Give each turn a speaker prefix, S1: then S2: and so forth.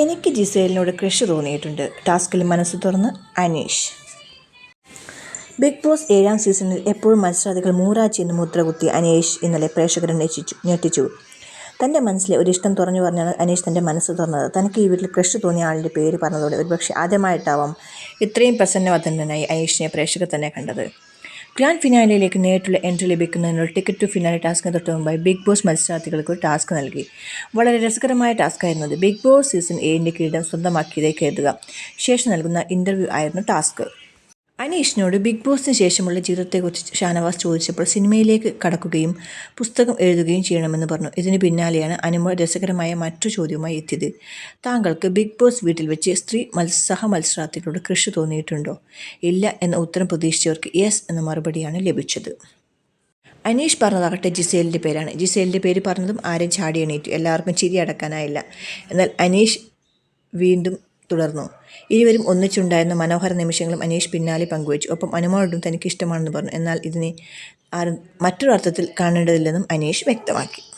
S1: എനിക്ക് ജിസേലിനോട് ക്രഷ് തോന്നിയിട്ടുണ്ട്. ടാസ്കിൽ മനസ്സ് തുറന്ന് അനീഷ്. ബിഗ് ബോസ് ഏഴാം സീസണിൽ എപ്പോഴും മത്സരാർത്ഥികൾ മൂറാച്ചി എന്ന് മുദ്രകുത്തി അനീഷ് ഇന്നലെ പ്രേക്ഷകരെ ഞെട്ടിച്ചു ഞെട്ടിച്ചു. തന്റെ മനസ്സിലെ ഒരു ഇഷ്ടം തുറന്നു പറഞ്ഞാണ് അനീഷ് തന്റെ മനസ്സ് തുറന്നത്. തനിക്ക് ഈ വീട്ടിൽ ക്രഷ് തോന്നിയ ആളുടെ പേര് പറഞ്ഞതോടെ ഒരുപക്ഷെ ആദ്യമായിട്ടാവാം ഇത്രയും പ്രസന്നവതനായി അനീഷിനെ പ്രേക്ഷകർ തന്നെ കണ്ടത്. ഗ്രാൻഡ് ഫിനാലയിലേക്ക് നേരിട്ടുള്ള എൻട്രി ലഭിക്കുന്നതിനുള്ള ടിക്കറ്റ് ടു ഫിനാലെ ടാസ്കിന് തൊട്ട് മുമ്പായി ബിഗ് ബോസ് മത്സരാർത്ഥികൾക്ക് ഒരു ടാസ്ക് നൽകി. വളരെ രസകരമായ ടാസ്കായിരുന്നു അത്. ബിഗ് ബോസ് സീസൺ ഏഴിന്റെ കിരീടം സ്വന്തമാക്കിയതേ കരുതുക. ശേഷം നൽകുന്ന ഇന്റർവ്യൂ ആയിരുന്നു ടാസ്ക് അനീഷിനോട് ബിഗ് ബോസിന് ശേഷമുള്ള ജീവിതത്തെക്കുറിച്ച് ഷാനവാസ് ചോദിച്ചപ്പോൾ സിനിമയിലേക്ക് കടക്കുകയും പുസ്തകം എഴുതുകയും ചെയ്യണമെന്ന് പറഞ്ഞു. ഇതിന് പിന്നാലെയാണ് അനുമോൾ രസകരമായ മറ്റു ചോദ്യവുമായി എത്തിയത്. താങ്കൾക്ക് ബിഗ് ബോസ് വീട്ടിൽ വെച്ച് സ്ത്രീ മത്സ സഹ മത്സരാർത്ഥികളോട് കൃഷി തോന്നിയിട്ടുണ്ടോ? ഇല്ല എന്ന ഉത്തരം പ്രതീക്ഷിച്ചവർക്ക് യെസ് എന്ന മറുപടിയാണ് ലഭിച്ചത്. അനീഷ് പറഞ്ഞതാകട്ടെ ജിസേലിന്റെ പേരാണ്. ജിസേലിന്റെ പേര് പറഞ്ഞതും ആരും ചാടി എണീറ്റു. എല്ലാവർക്കും ചിരി അടക്കാനായില്ല. എന്നാൽ അനീഷ് വീണ്ടും തുടർന്നു. ഇരുവരും ഒന്നിച്ചുണ്ടായിരുന്ന മനോഹര നിമിഷങ്ങളും അനീഷ് പിന്നാലെ പങ്കുവച്ചു. ഒപ്പം അനുമോളോടും തനിക്ക് ഇഷ്ടമാണെന്ന് പറഞ്ഞു. എന്നാൽ ഇതിനെ ആരും മറ്റൊരു അർത്ഥത്തിൽ കാണേണ്ടതില്ലെന്നും അനീഷ് വ്യക്തമാക്കി.